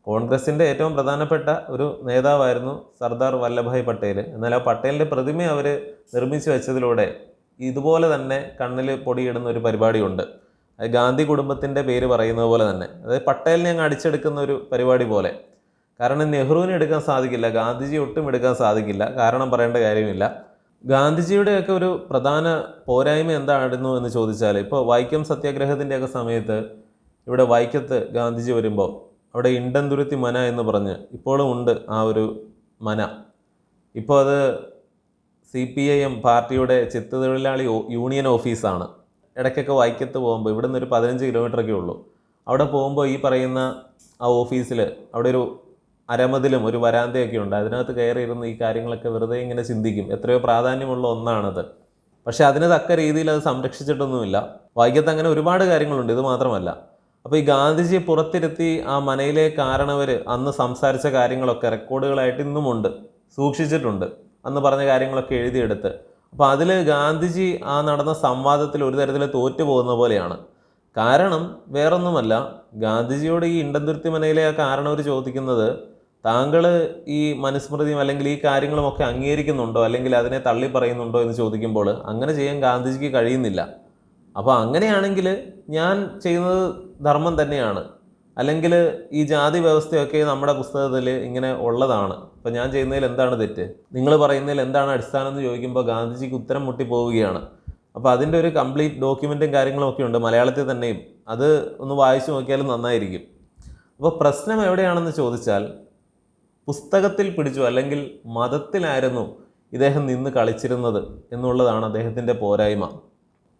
കോൺഗ്രസിന്റെ ഏറ്റവും പ്രധാനപ്പെട്ട ഒരു നേതാവായിരുന്നു സർദാർ വല്ലഭായ് പട്ടേൽ. എന്നാൽ ആ പട്ടേലിന്റെ പ്രതിമ അവർ നിർമ്മിച്ചു വെച്ചതിലൂടെ ഇതുപോലെ തന്നെ കണ്ണിൽ പൊടിയിടുന്ന ഒരു പരിപാടിയുണ്ട്. ഗാന്ധി കുടുംബത്തിന്റെ പേര് പറയുന്നത് പോലെ തന്നെ. അതായത് പട്ടേലിനെ അങ്ങ് അടിച്ചെടുക്കുന്ന ഒരു പരിപാടി പോലെ. കാരണം നെഹ്റുവിന് എടുക്കാൻ സാധിക്കില്ല ഗാന്ധിജി ഒട്ടും എടുക്കാൻ സാധിക്കില്ല. കാരണം പറയേണ്ട കാര്യമില്ല. ഗാന്ധിജിയുടെയൊക്കെ ഒരു പ്രധാന പോരായ്മ എന്തായിരുന്നു എന്ന് ചോദിച്ചാൽ ഇപ്പോൾ വൈക്കം സത്യാഗ്രഹത്തിന്റെയൊക്കെ സമയത്ത് ഇവിടെ വൈക്കത്ത് ഗാന്ധിജി വരുമ്പോൾ അവിടെ ഇണ്ടന്തുരുത്തി മന എന്ന് പറഞ്ഞ് ഇപ്പോഴും ഉണ്ട് ആ ഒരു മന. ഇപ്പോൾ അത് സി പി ഐ എം പാർട്ടിയുടെ ചിത്തതൊഴിലാളി ഓ- യൂണിയൻ ഓഫീസാണ്. ഇടയ്ക്കൊക്കെ വൈക്കത്ത് പോകുമ്പോൾ ഇവിടെ നിന്ന് ഒരു പതിനഞ്ച് കിലോമീറ്ററൊക്കെ ഉള്ളൂ. അവിടെ പോകുമ്പോൾ ഈ പറയുന്ന ആ ഓഫീസിൽ അവിടെ ഒരു അരമതിലും ഒരു വരാന്തയൊക്കെ ഉണ്ട്. അതിനകത്ത് കയറി ഇരുന്ന് ഈ കാര്യങ്ങളൊക്കെ വെറുതെ ഇങ്ങനെ ചിന്തിക്കും. എത്രയോ പ്രാധാന്യമുള്ള ഒന്നാണത്. പക്ഷേ അതിന് തക്ക രീതിയിൽ അത് സംരക്ഷിച്ചിട്ടൊന്നുമില്ല. വൈക്കത്ത് അങ്ങനെ ഒരുപാട് കാര്യങ്ങളുണ്ട് ഇത് മാത്രമല്ല. അപ്പോൾ ഈ ഗാന്ധിജി പുറത്തിരുത്തി ആ മനയിലെ കാരണവർ അന്ന് സംസാരിച്ച കാര്യങ്ങളൊക്കെ റെക്കോർഡുകളായിട്ട് ഇന്നുമുണ്ട്. സൂക്ഷിച്ചിട്ടുണ്ട്. അന്ന് പറഞ്ഞ കാര്യങ്ങളൊക്കെ എഴുതിയെടുത്ത്. അപ്പോൾ അതിൽ ഗാന്ധിജി ആ നടന്ന സംവാദത്തിൽ ഒരു തരത്തിൽ തോറ്റു പോകുന്ന പോലെയാണ്. കാരണം വേറൊന്നുമല്ല ഗാന്ധിജിയോട് ഈ ഇണ്ടന്തുരുത്തി മനയിലെ ആ കാരണം കാരണവർ ചോദിക്കുന്നത് താങ്കൾ ഈ മനുസ്മൃതിയും അല്ലെങ്കിൽ ഈ കാര്യങ്ങളുമൊക്കെ അംഗീകരിക്കുന്നുണ്ടോ അല്ലെങ്കിൽ അതിനെ തള്ളി പറയുന്നുണ്ടോ എന്ന് ചോദിക്കുമ്പോൾ അങ്ങനെ ചെയ്യാൻ ഗാന്ധിജിക്ക് കഴിയുന്നില്ല. അപ്പോൾ അങ്ങനെയാണെങ്കിൽ ഞാൻ ചെയ്യുന്നത് ധർമ്മം തന്നെയാണ്. അല്ലെങ്കിൽ ഈ ജാതി വ്യവസ്ഥയൊക്കെ നമ്മുടെ പുസ്തകത്തിൽ ഇങ്ങനെ ഉള്ളതാണ്. അപ്പോൾ ഞാൻ ചെയ്യുന്നതിൽ എന്താണ് തെറ്റ്? നിങ്ങൾ പറയുന്നതിൽ എന്താണ് അടിസ്ഥാനം എന്ന് ചോദിക്കുമ്പോൾ ഗാന്ധിജിക്ക് ഉത്തരം മുട്ടി പോവുകയാണ്. അപ്പോൾ അതിന്റെ ഒരു കംപ്ലീറ്റ് ഡോക്യുമെന്റും കാര്യങ്ങളും ഒക്കെ ഉണ്ട്. മലയാളത്തിൽ തന്നെയും. അത് ഒന്ന് വായിച്ചു നോക്കിയാലും നന്നായിരിക്കും. അപ്പോൾ പ്രശ്നം എവിടെയാണെന്ന് ചോദിച്ചാൽ പുസ്തകത്തിൽ പിടിച്ചു അല്ലെങ്കിൽ മതത്തിലായിരുന്നു ഇദ്ദേഹം നിന്ന് കളിച്ചിരുന്നത് എന്നുള്ളതാണ് അദ്ദേഹത്തിന്റെ പോരായ്മ.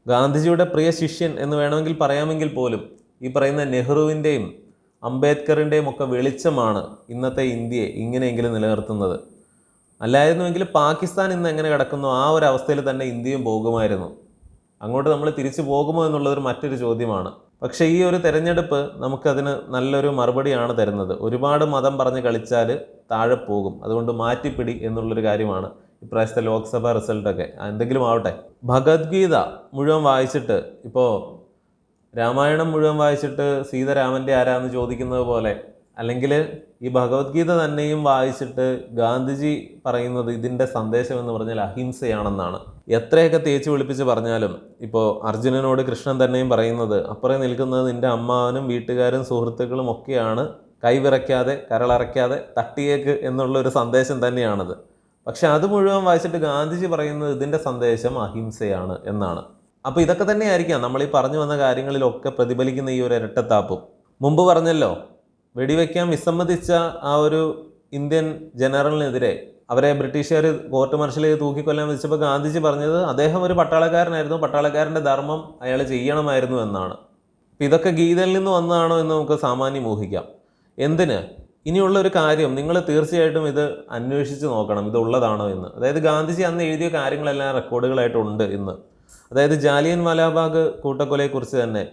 ഗാന്ധിജിയുടെ പ്രിയ ശിഷ്യൻ എന്ന് വേണമെങ്കിൽ പറയാമെങ്കിൽ പോലും ഈ പറയുന്ന നെഹ്റുവിന്റെയും അംബേദ്കറിന്റെയും ഒക്കെ വെളിച്ചമാണ് ഇന്നത്തെ ഇന്ത്യയെ ഇങ്ങനെയെങ്കിലും നിലനിർത്തുന്നത്. അല്ലായിരുന്നുവെങ്കിൽ പാകിസ്ഥാൻ ഇന്ന് എങ്ങനെ കിടക്കുന്നു? ആ ഒരു അവസ്ഥയിൽ തന്നെ ഇന്ത്യയും പോകുമായിരുന്നു. അങ്ങോട്ട് നമ്മൾ തിരിച്ചു പോകുമോ എന്നുള്ളതൊരു മറ്റൊരു ചോദ്യമാണ്. പക്ഷേ ഈ ഒരു തെരഞ്ഞെടുപ്പ് നമുക്കതിന് നല്ലൊരു മറുപടിയാണ് തരുന്നത്. ഒരുപാട് മതം പറഞ്ഞ് കളിച്ചാൽ താഴെ പോകും. അതുകൊണ്ട് മാറ്റിപ്പിടി എന്നുള്ളൊരു കാര്യമാണ് ഇപ്രാവശ്യത്തെ ലോക്സഭാ റിസൾട്ടൊക്കെ. എന്തെങ്കിലും ആവട്ടെ. ഭഗവത്ഗീത മുഴുവൻ വായിച്ചിട്ട് ഇപ്പോൾ രാമായണം മുഴുവൻ വായിച്ചിട്ട് സീത രാമന്റെ ആരാന്ന് ചോദിക്കുന്നത് പോലെ അല്ലെങ്കിൽ ഈ ഭഗവത്ഗീത തന്നെയും വായിച്ചിട്ട് ഗാന്ധിജി പറയുന്നത് ഇതിന്റെ സന്ദേശം എന്ന് പറഞ്ഞാൽ അഹിംസയാണെന്നാണ്. എത്രയൊക്കെ തേച്ച് വിളിപ്പിച്ച് പറഞ്ഞാലും ഇപ്പോൾ അർജുനനോട് കൃഷ്ണൻ തന്നെയും പറയുന്നത് അപ്പുറം നിൽക്കുന്നത് നിന്റെ അമ്മാവനും വീട്ടുകാരും സുഹൃത്തുക്കളും ഒക്കെയാണ് കൈവിറയ്ക്കാതെ കരളറയ്ക്കാതെ തട്ടിയേക്ക് എന്നുള്ള ഒരു സന്ദേശം തന്നെയാണത്. പക്ഷെ അത് മുഴുവൻ വായിച്ചിട്ട് ഗാന്ധിജി പറയുന്നത് ഇതിന്റെ സന്ദേശം അഹിംസയാണ് എന്നാണ്. അപ്പോൾ ഇതൊക്കെ തന്നെയായിരിക്കാം നമ്മൾ ഈ പറഞ്ഞു വന്ന കാര്യങ്ങളിലൊക്കെ പ്രതിഫലിക്കുന്ന ഈ ഒരു ഇരട്ടത്താപ്പും. മുമ്പ് പറഞ്ഞല്ലോ വെടിവെക്കാൻ വിസമ്മതിച്ച ആ ഒരു ഇന്ത്യൻ ജനറലിനെതിരെ അവരെ ബ്രിട്ടീഷുകാർ കോർട്ട് മാർഷൽ ചെയ്ത് തൂക്കിക്കൊല്ലാൻ വെച്ചപ്പോൾ ഗാന്ധിജി പറഞ്ഞത് അദ്ദേഹം ഒരു പട്ടാളക്കാരനായിരുന്നു പട്ടാളക്കാരന്റെ ധർമ്മം അയാൾ ചെയ്യണമായിരുന്നു എന്നാണ്. അപ്പോൾ ഇതൊക്കെ ഗീതയിൽ നിന്ന് വന്നതാണോ എന്ന് നമുക്ക് സാമാന്യം ഊഹിക്കാം. എന്തിന്? ഇനിയുള്ള ഒരു കാര്യം നിങ്ങൾ തീർച്ചയായിട്ടും ഇത് അന്വേഷിച്ച് നോക്കണം ഇത് ഉള്ളതാണോ എന്ന്. അതായത് ഗാന്ധിജി അന്ന് എഴുതിയ കാര്യങ്ങളെല്ലാം റെക്കോർഡുകളായിട്ടുണ്ട് ഇന്ന്. അതായത് ജാലിയൻ വാലാബാഗ് കൂട്ടക്കൊലയെക്കുറിച്ച് തന്നെ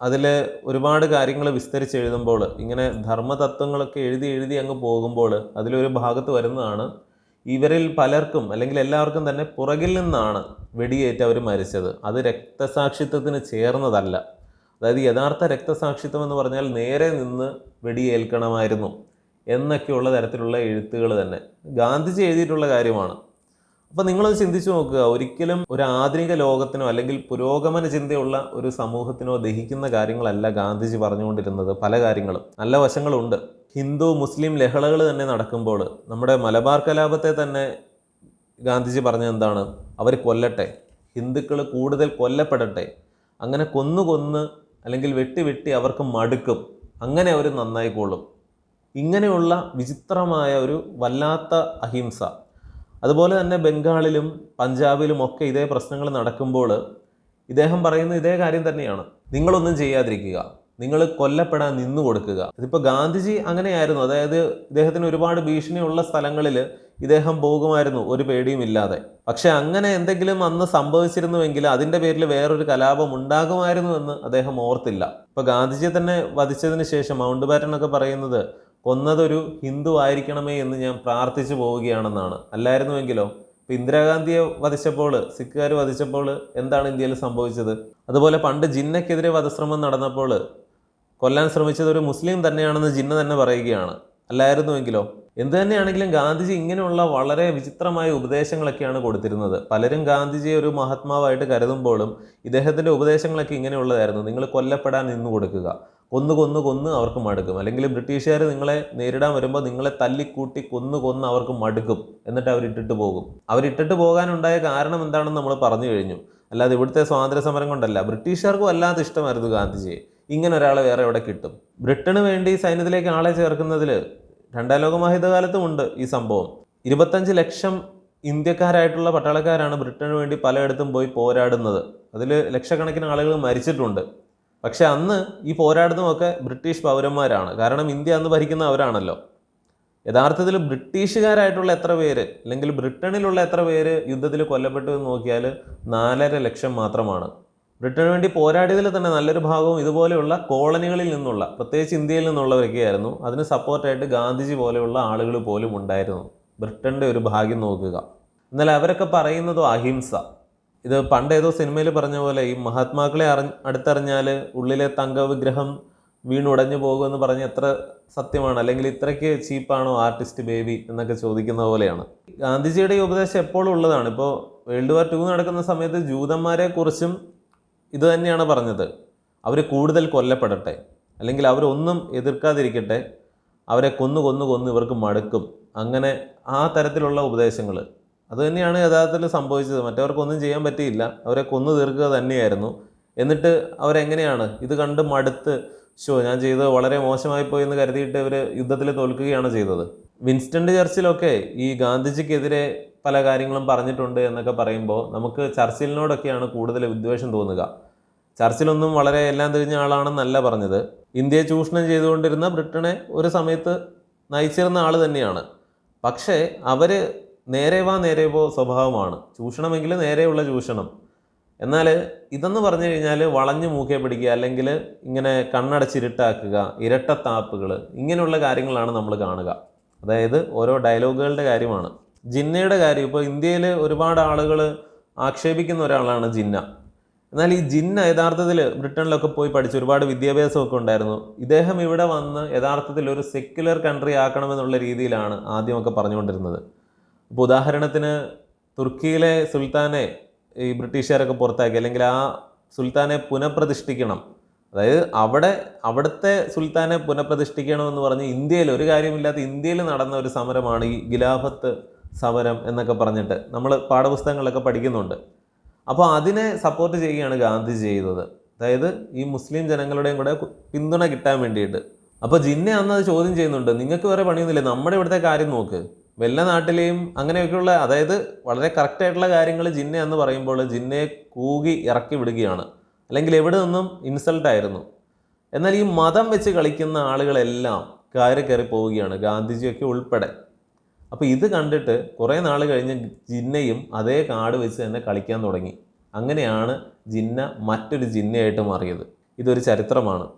അതിൽ ഒരുപാട് കാര്യങ്ങൾ വിസ്തരിച്ച് എഴുതുമ്പോൾ ഇങ്ങനെ ധർമ്മതത്വങ്ങളൊക്കെ എഴുതി എഴുതി അങ്ങ് പോകുമ്പോൾ അതിലൊരു ഭാഗത്ത് വരുന്നതാണ് ഇവരിൽ പലർക്കും അല്ലെങ്കിൽ എല്ലാവർക്കും തന്നെ പുറകിൽ നിന്നാണ് വെടിയേറ്റ് അവർ മരിച്ചത്. അത് രക്തസാക്ഷിത്വത്തിന് ചേർന്നതല്ല. അതായത് യഥാർത്ഥ രക്തസാക്ഷിത്വം എന്ന് പറഞ്ഞാൽ നേരെ നിന്ന് വെടിയേൽക്കണമായിരുന്നു എന്നൊക്കെയുള്ള തരത്തിലുള്ള എഴുത്തുകൾ തന്നെ. ഗാന്ധിജി എഴുതിയിട്ടുള്ള കാര്യമാണ്. അപ്പോൾ നിങ്ങളത് ചിന്തിച്ചു നോക്കുക. ഒരിക്കലും ഒരു ആധുനിക ലോകത്തിനോ അല്ലെങ്കിൽ പുരോഗമന ചിന്തയുള്ള ഒരു സമൂഹത്തിനോ ദഹിക്കുന്ന കാര്യങ്ങളല്ല ഗാന്ധിജി പറഞ്ഞുകൊണ്ടിരുന്നത്. പല കാര്യങ്ങളും. നല്ല വശങ്ങളുണ്ട്. ഹിന്ദു മുസ്ലിം ലഹളകൾ തന്നെ നടക്കുമ്പോൾ നമ്മുടെ മലബാർ കലാപത്തെ തന്നെ ഗാന്ധിജി പറഞ്ഞത് എന്താണ്? അവർ കൊല്ലട്ടെ. ഹിന്ദുക്കൾ കൂടുതൽ കൊല്ലപ്പെടട്ടെ. അങ്ങനെ കൊന്നു കൊന്ന് അല്ലെങ്കിൽ വെട്ടി വെട്ടി അവർക്ക് മടുക്കും. അങ്ങനെ അവർ നന്നായിക്കോളും. ഇങ്ങനെയുള്ള വിചിത്രമായ ഒരു വല്ലാത്ത അഹിംസ. അതുപോലെ തന്നെ ബംഗാളിലും പഞ്ചാബിലും ഒക്കെ ഇതേ പ്രശ്നങ്ങൾ നടക്കുമ്പോൾ ഇദ്ദേഹം പറയുന്ന ഇതേ കാര്യം തന്നെയാണ്. നിങ്ങളൊന്നും ചെയ്യാതിരിക്കുക. നിങ്ങൾ കൊല്ലപ്പെടാൻ നിന്നു കൊടുക്കുക. ഇതിപ്പോൾ ഗാന്ധിജി അങ്ങനെയായിരുന്നു. അതായത് ഇദ്ദേഹത്തിന് ഒരുപാട് ഭീഷണിയുള്ള സ്ഥലങ്ങളിൽ ഇദ്ദേഹം പോകുമായിരുന്നു. ഒരു പേടിയും ഇല്ലാതെ. പക്ഷെ അങ്ങനെ എന്തെങ്കിലും അന്ന് സംഭവിച്ചിരുന്നുവെങ്കിൽ അതിന്റെ പേരിൽ വേറൊരു കലാപം ഉണ്ടാകുമായിരുന്നു എന്ന് അദ്ദേഹം ഓർത്തില്ല. ഇപ്പോൾ ഗാന്ധിജിയെ തന്നെ വധിച്ചതിന് ശേഷം മൗണ്ട് ബാറ്റൺ ഒക്കെ പറയുന്നത് കൊന്നതൊരു ഹിന്ദു ആയിരിക്കണമേ എന്ന് ഞാൻ പ്രാർത്ഥിച്ചു പോവുകയാണെന്നാണ്. അല്ലായിരുന്നുവെങ്കിലോ? ഇപ്പം ഇന്ദിരാഗാന്ധിയെ വധിച്ചപ്പോൾ സിഖുകാർ വധിച്ചപ്പോൾ എന്താണ് ഇന്ത്യയിൽ സംഭവിച്ചത്? അതുപോലെ പണ്ട് ജിന്നക്കെതിരെ വധശ്രമം നടന്നപ്പോൾ കൊല്ലാൻ ശ്രമിച്ചത് ഒരു മുസ്ലിം തന്നെയാണെന്ന് ജിന്ന തന്നെ പറയുകയാണ്. അല്ലായിരുന്നുവെങ്കിലോ? എന്ത് തന്നെയാണെങ്കിലും ഗാന്ധിജി ഇങ്ങനെയുള്ള വളരെ വിചിത്രമായ ഉപദേശങ്ങളൊക്കെയാണ് കൊടുത്തിരുന്നത്. പലരും ഗാന്ധിജിയെ ഒരു മഹാത്മാവായിട്ട് കരുതുമ്പോഴും ഇദ്ദേഹത്തിന്റെ ഉപദേശങ്ങളൊക്കെ ഇങ്ങനെയുള്ളതായിരുന്നു. നിങ്ങൾ കൊല്ലപ്പെടാൻ നിന്ന് കൊടുക്കുക. കൊന്നു കൊന്നു കൊന്ന് അവർക്ക് മടുക്കും. അല്ലെങ്കിൽ ബ്രിട്ടീഷുകാർ നിങ്ങളെ നേരിടാൻ വരുമ്പോൾ നിങ്ങളെ തല്ലിക്കൂട്ടി കൊന്നു കൊന്ന് അവർക്ക് മടുക്കും. എന്നിട്ട് അവരിട്ടിട്ട് പോകും. അവരിട്ടിട്ട് പോകാനുണ്ടായ കാരണം എന്താണെന്ന് നമ്മൾ പറഞ്ഞു കഴിഞ്ഞു. അല്ലാതെ ഇവിടുത്തെ സ്വാതന്ത്ര്യ സമരം കൊണ്ടല്ല. ബ്രിട്ടീഷുകാർക്കും അല്ലാതെ ഇഷ്ടമായിരുന്നു ഗാന്ധിജിയെ. ഇങ്ങനെ ഒരാളെ വേറെ എവിടെ കിട്ടും? ബ്രിട്ടന് വേണ്ടി സൈന്യത്തിലേക്ക് ആളെ ചേർക്കുന്നതിൽ രണ്ടാം ലോകമഹിതകാലത്തും ഉണ്ട് ഈ സംഭവം. ഇരുപത്തഞ്ച് ലക്ഷം ഇന്ത്യക്കാരായിട്ടുള്ള പട്ടാളക്കാരാണ് ബ്രിട്ടന് വേണ്ടി പലയിടത്തും പോയി പോരാടുന്നത്. അതിൽ ലക്ഷക്കണക്കിന് ആളുകൾ മരിച്ചിട്ടുണ്ട്. പക്ഷെ അന്ന് ഈ പോരാടുന്നതൊക്കെ ബ്രിട്ടീഷ് പൗരന്മാരാണ്. കാരണം ഇന്ത്യ അന്ന് ഭരിക്കുന്ന അവരാണല്ലോ. യഥാർത്ഥത്തിൽ ബ്രിട്ടീഷുകാരായിട്ടുള്ള എത്ര പേര് അല്ലെങ്കിൽ ബ്രിട്ടനിലുള്ള എത്ര പേര് യുദ്ധത്തിൽ കൊല്ലപ്പെട്ടു എന്ന് നോക്കിയാൽ നാലര ലക്ഷം മാത്രമാണ്. ബ്രിട്ടന് വേണ്ടി പോരാടിയതിൽ തന്നെ നല്ലൊരു ഭാഗവും ഇതുപോലെയുള്ള കോളനികളിൽ നിന്നുള്ള പ്രത്യേകിച്ച് ഇന്ത്യയിൽ നിന്നുള്ളവരൊക്കെയായിരുന്നു അതിന് സപ്പോർട്ടായിട്ട് ഗാന്ധിജി പോലെയുള്ള ആളുകൾ പോലും ഉണ്ടായിരുന്നു. ബ്രിട്ടന്റെ ഒരു ഭാഗ്യം നോക്കുക. എന്നാൽ അവരൊക്കെ പറയുന്നതോ അഹിംസ. ഇത് പണ്ട് ഏതോ സിനിമയിൽ പറഞ്ഞ പോലെ ഈ മഹാത്മാക്കളെ അറിഞ്ഞ് അടുത്തറിഞ്ഞാൽ ഉള്ളിലെ തങ്ക വിഗ്രഹം വീണുടഞ്ഞു പോകുമെന്ന് പറഞ്ഞ് എത്ര സത്യമാണ്? അല്ലെങ്കിൽ ഇത്രയ്ക്ക് ചീപ്പാണോ ആർട്ടിസ്റ്റ് ബേബി എന്നൊക്കെ ചോദിക്കുന്ന പോലെയാണ്. ഗാന്ധിജിയുടെ ഈ ഉപദേശം എപ്പോഴും ഉള്ളതാണ്. ഇപ്പോൾ വേൾഡ് വാർ ടു നടക്കുന്ന സമയത്ത് ജൂതന്മാരെ കുറിച്ചും ഇത് തന്നെയാണ് പറഞ്ഞത്. അവർ കൂടുതൽ കൊല്ലപ്പെടട്ടെ. അല്ലെങ്കിൽ അവരൊന്നും എതിർക്കാതിരിക്കട്ടെ. അവരെ കൊന്നു കൊന്നു കൊന്നു ഇവർക്ക് മടുക്കും. അങ്ങനെ ആ തരത്തിലുള്ള ഉപദേശങ്ങൾ അത് തന്നെയാണ് യഥാർത്ഥത്തിൽ സംഭവിച്ചത്. മറ്റവർക്കൊന്നും ചെയ്യാൻ പറ്റിയില്ല. അവരെ കൊന്നു തീർക്കുക തന്നെയായിരുന്നു. എന്നിട്ട് അവരെങ്ങനെയാണ്? ഇത് കണ്ട് മടുത്ത് ഷോ ഞാൻ ചെയ്തത് വളരെ മോശമായി പോയി എന്ന് കരുതിയിട്ട് ഇവർ യുദ്ധത്തിൽ തോൽക്കുകയാണ് ചെയ്തത്. വിൻസ്റ്റൺ ചർച്ചിലൊക്കെ ഈ ഗാന്ധിജിക്കെതിരെ പല കാര്യങ്ങളും പറഞ്ഞിട്ടുണ്ട് എന്നൊക്കെ പറയുമ്പോൾ നമുക്ക് ചർച്ചിലിനോടൊക്കെയാണ് കൂടുതൽ വിദ്വേഷം തോന്നുക. ചർച്ചിലൊന്നും വളരെ എല്ലാം തിരിഞ്ഞ ആളാണെന്നല്ല പറഞ്ഞത്. ഇന്ത്യയെ ചൂഷണം ചെയ്തുകൊണ്ടിരുന്ന ബ്രിട്ടനെ ഒരു സമയത്ത് നയിച്ചിരുന്ന ആൾ തന്നെയാണ്. പക്ഷേ അവർ നേരെ വാ നേരെ പോ സ്വഭാവമാണ്. ചൂഷണമെങ്കിൽ നേരെയുള്ള ചൂഷണം. എന്നാൽ ഇതെന്ന് പറഞ്ഞു കഴിഞ്ഞാൽ വളഞ്ഞു മൂക്കെ പിടിക്കുക അല്ലെങ്കിൽ ഇങ്ങനെ കണ്ണടച്ചിരുട്ടാക്കുക ഇരട്ടത്താപ്പുകൾ ഇങ്ങനെയുള്ള കാര്യങ്ങളാണ് നമ്മൾ കാണുക. അതായത് ഓരോ ഡയലോഗുകളുടെ കാര്യമാണ്. ജിന്നയുടെ കാര്യം ഇപ്പോൾ ഇന്ത്യയിൽ ഒരുപാട് ആളുകൾ ആക്ഷേപിക്കുന്ന ഒരാളാണ് ജിന്ന. എന്നാൽ ഈ ജിന്ന യഥാർത്ഥത്തിൽ ബ്രിട്ടനിലൊക്കെ പോയി പഠിച്ച് ഒരുപാട് വിദ്യാഭ്യാസമൊക്കെ ഉണ്ടായിരുന്നു. ഇദ്ദേഹം ഇവിടെ വന്ന് യഥാർത്ഥത്തിൽ ഒരു സെക്യുലർ കൺട്രി ആക്കണമെന്നുള്ള രീതിയിലാണ് ആദ്യമൊക്കെ പറഞ്ഞുകൊണ്ടിരുന്നത്. ഇപ്പോൾ ഉദാഹരണത്തിന് തുർക്കിയിലെ സുൽത്താനെ ഈ ബ്രിട്ടീഷുകാരൊക്കെ പുറത്താക്കി അല്ലെങ്കിൽ ആ സുൽത്താനെ പുനഃപ്രതിഷ്ഠിക്കണം. അതായത് അവിടെ അവിടുത്തെ സുൽത്താനെ പുനഃപ്രതിഷ്ഠിക്കണമെന്ന് പറഞ്ഞ് ഇന്ത്യയിൽ ഒരു കാര്യമില്ലാത്ത ഇന്ത്യയിൽ നടന്ന ഒരു സമരമാണ് ഈ ഗിലാഫത്ത് സമരം എന്നൊക്കെ പറഞ്ഞിട്ട് നമ്മൾ പാഠപുസ്തകങ്ങളൊക്കെ പഠിക്കുന്നുണ്ട്. അപ്പോൾ അതിനെ സപ്പോർട്ട് ചെയ്യുകയാണ് ഗാന്ധി ചെയ്തത്. അതായത് ഈ മുസ്ലിം ജനങ്ങളുടെയും കൂടെ പിന്തുണ കിട്ടാൻ വേണ്ടിയിട്ട്. അപ്പോൾ ജിന്നെ അന്ന് അത് ചോദ്യം ചെയ്യുന്നുണ്ട് നിങ്ങൾക്ക് വേറെ പണിയൊന്നുമില്ല? നമ്മുടെ ഇവിടുത്തെ കാര്യം നോക്ക്. വല്ല നാട്ടിലെയും അങ്ങനെയൊക്കെയുള്ള അതായത് വളരെ കറക്റ്റായിട്ടുള്ള കാര്യങ്ങൾ ജിന്ന എന്ന് പറയുമ്പോൾ ജിന്നയെ കൂകി ഇറക്കി വിടുകയാണ്. അല്ലെങ്കിൽ എവിടെ നിന്നും ഇൻസൾട്ടായിരുന്നു എന്നാൽ ഈ മതം വെച്ച് കളിക്കുന്ന ആളുകളെല്ലാം കയറി കയറി പോവുകയാണ് ഗാന്ധിജിയൊക്കെ ഉൾപ്പെടെ. അപ്പോൾ ഇത് കണ്ടിട്ട് കുറേ നാൾ കഴിഞ്ഞ് ജിന്നയും അതേ കാർഡ് വെച്ച് തന്നെ കളിക്കാൻ തുടങ്ങി. അങ്ങനെയാണ് ജിന്ന മറ്റൊരു ജിന്നയായിട്ട് മാറിയത്. ഇതൊരു ചരിത്രമാണ്.